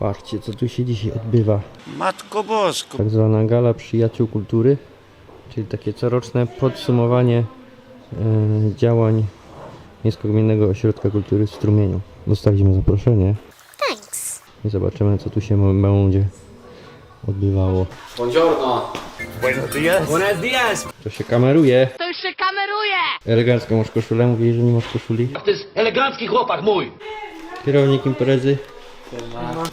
Patrzcie, co tu się dzisiaj odbywa. Matko Bosko. Tak zwana gala przyjaciół kultury, czyli takie coroczne podsumowanie e, działań Miejsko-Gminnego Ośrodka Kultury w Strumieniu. Dostaliśmy zaproszenie Thanks. i zobaczymy, co tu się będzie odbywało. Buongiorno. Buenos dias. Buenos dias. To się kameruje. To już się kameruje! Elegancko masz koszulę, mówili, że nie masz koszuli. To jest elegancki chłopak mój. Kierownik imprezy.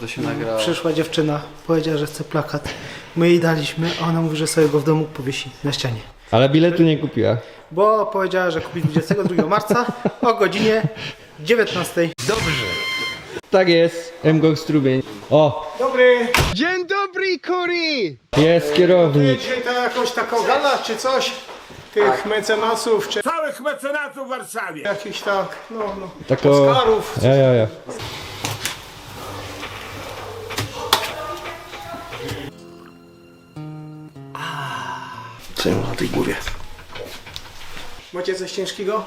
To się nagrało. Przyszła dziewczyna, powiedziała, że chce plakat. My jej daliśmy, a ona mówi, że sobie go w domu powiesi na ścianie. Ale biletu nie kupiła. Bo powiedziała, że kupi 22 marca o godzinie 19. Tak jest, MGOG Strumień. O, Dobry! Dzień dobry, Kuri! jest kierownik. Dzisiaj to jakąś taką gala czy coś? Tych mecenasów, czy Całych mecenatów w Warszawie. jakichś tak, no, no. Tako... Oscarów. Ja, ja, ja. Co ja mam na tej głowie? Macie coś ciężkiego?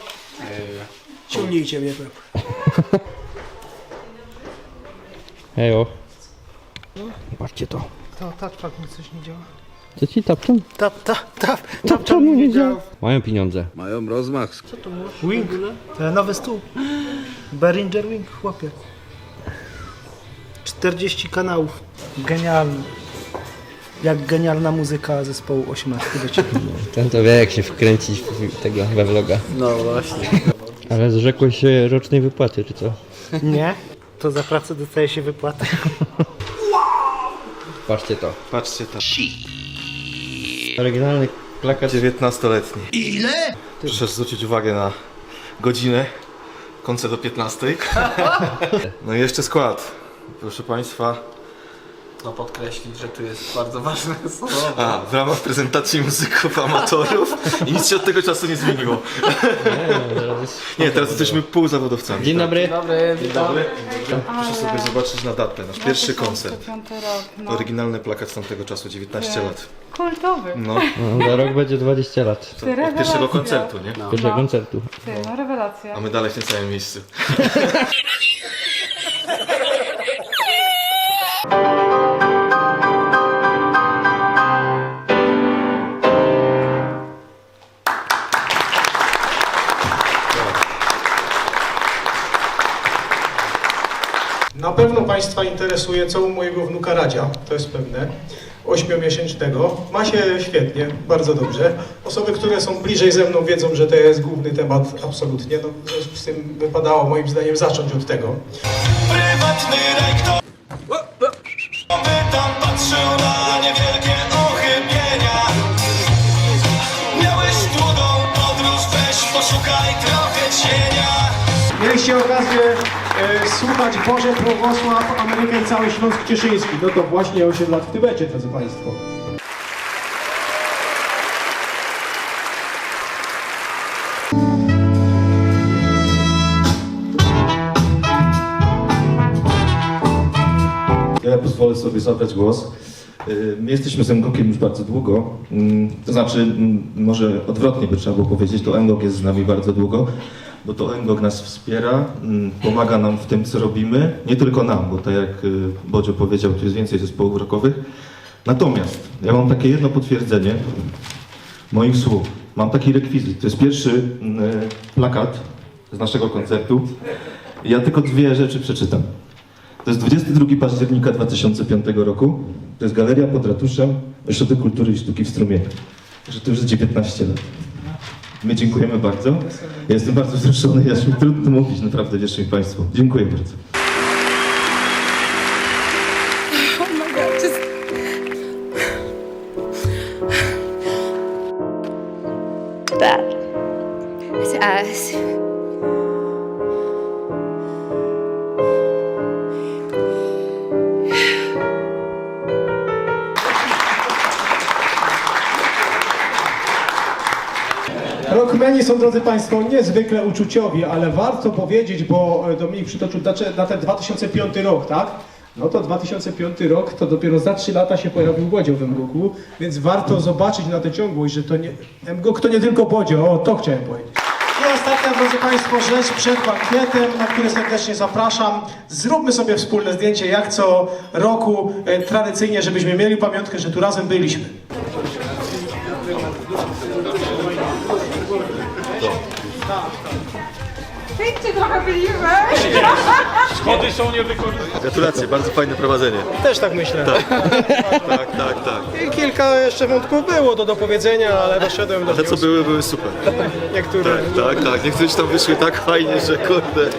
Ciągnijcie mnie tu. Hejo. Patrzcie to. To touchpad mi coś nie działa. Co ci tapczą? Tap, tap, tap, tap, tap Czemu mi nie działa? Mają pieniądze. Wing, to nowy stół. Behringer Wing, chłopie. 40 kanałów. Genialny. Jak genialna muzyka zespołu 18 wiecie. Ten to wie jak się wkręcić w tego we vloga. No właśnie. Ale zrzekłeś się rocznej wypłaty, czy co? Nie? To za pracę dostaje się wypłatę. Patrzcie to. Patrzcie to. Oryginalny plakat. 19-letni. Ile? Proszę zwrócić uwagę na godzinę. Koncert o 15. No i jeszcze skład. Proszę Państwa. No podkreślić, że tu jest bardzo ważne słowo. A, w ramach prezentacji muzyków amatorów i nic się od tego czasu nie zmieniło. Nie, teraz jesteśmy półzawodowcami. Dzień dobry. Dobry, witam. Dobry. Proszę sobie zobaczyć na datę. Nasz pierwszy koncert. 2005 rok, no. Oryginalny plakat z tamtego czasu, 19 lat. Kultowy. No, No, za rok będzie 20 lat. to od pierwszego koncertu, nie? Pierwszego No. koncertu. Ty, no rewelacja. A my dalej w tym samym miejscu. Na pewno Państwa interesuje, co u mojego wnuka Radzia, to jest pewne. Ośmiomiesięcznego. Ma się świetnie, bardzo dobrze. Osoby, które są bliżej ze mną wiedzą, że to jest główny temat absolutnie. No, w związku z tym wypadało moim zdaniem zacząć od tego. Prywatny rektor by tam Mieliście okazję e, słuchać Boże Błogosław Amerykę i cały Śląsk Cieszyński. No to właśnie 8 lat w Tybecie, drodzy Państwo. Ja pozwolę sobie zabrać głos. Y, My jesteśmy z MGOK-iem już bardzo długo. Mm, To znaczy, mm, może odwrotnie by trzeba było powiedzieć, to MGOK jest z nami bardzo długo, bo to MGOK nas wspiera, mm, pomaga nam w tym, co robimy. Nie tylko nam, bo tak jak y, Bodzio powiedział, tu jest więcej zespołów rockowych. Natomiast ja mam takie jedno potwierdzenie moich słów. Mam taki rekwizyt. To jest pierwszy mm, y, plakat z naszego koncertu. Ja tylko dwie rzeczy przeczytam. To jest 22 października 2005 roku. To jest Galeria pod Ratuszem, Ośrodek Kultury i Sztuki w Strumieniu. Że to już jest 19 lat. My dziękujemy bardzo. Jestem bardzo wzruszony, aż mi trudno mówić, naprawdę wierzcie mi Państwo. Dziękuję bardzo. Rockmeni są, drodzy Państwo, niezwykle uczuciowi, ale warto powiedzieć, bo e, Dominik przytoczył datę- datę 2005 rok, tak? No to 2005 rok, to dopiero za 3 lata się pojawił Bodzio w MGOK-u, więc warto zobaczyć na tę ciągłość, że to nie, MGOK to nie tylko Bodzio, o to chciałem powiedzieć. I ostatnia drodzy Państwo, rzecz przed bankietem, na który serdecznie zapraszam. Zróbmy sobie wspólne zdjęcie, jak co roku, e, tradycyjnie, żebyśmy mieli pamiątkę, że tu razem byliśmy. Pięknie trochę byliśmy. Gratulacje, bardzo fajne prowadzenie. Też tak myślę. Tak, tak, tak. I kilka jeszcze wątków było do dopowiedzenia, ale doszedłem do Te co były, były super. niektórych. Tak, tak. Niektórzy tam wyszły tak fajnie, że kurde.